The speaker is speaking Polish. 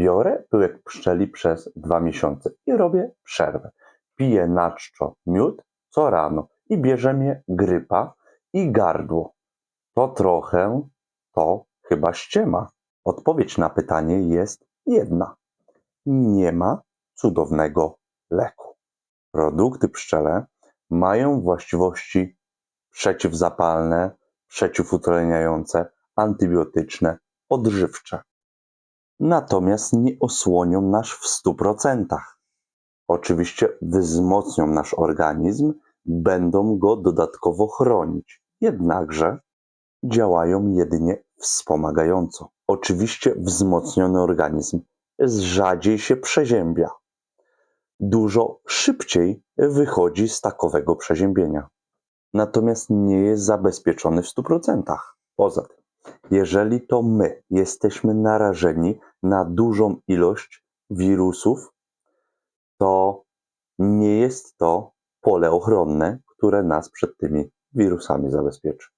Biorę pyłek pszczeli przez dwa miesiące i robię przerwę. Piję na czczo miód co rano i bierze mnie grypa i gardło. To trochę, to chyba ściema. Odpowiedź na pytanie jest jedna. Nie ma cudownego leku. Produkty pszczele mają właściwości przeciwzapalne, przeciwutleniające, antybiotyczne, odżywcze. Natomiast nie osłonią nas w 100%. Oczywiście wzmocnią nasz organizm, będą go dodatkowo chronić. Jednakże działają jedynie wspomagająco. Oczywiście wzmocniony organizm rzadziej się przeziębia. Dużo szybciej wychodzi z takowego przeziębienia. Natomiast nie jest zabezpieczony w 100%. Poza tym, jeżeli to my jesteśmy narażeni na dużą ilość wirusów, to nie jest to pole ochronne, które nas przed tymi wirusami zabezpieczy.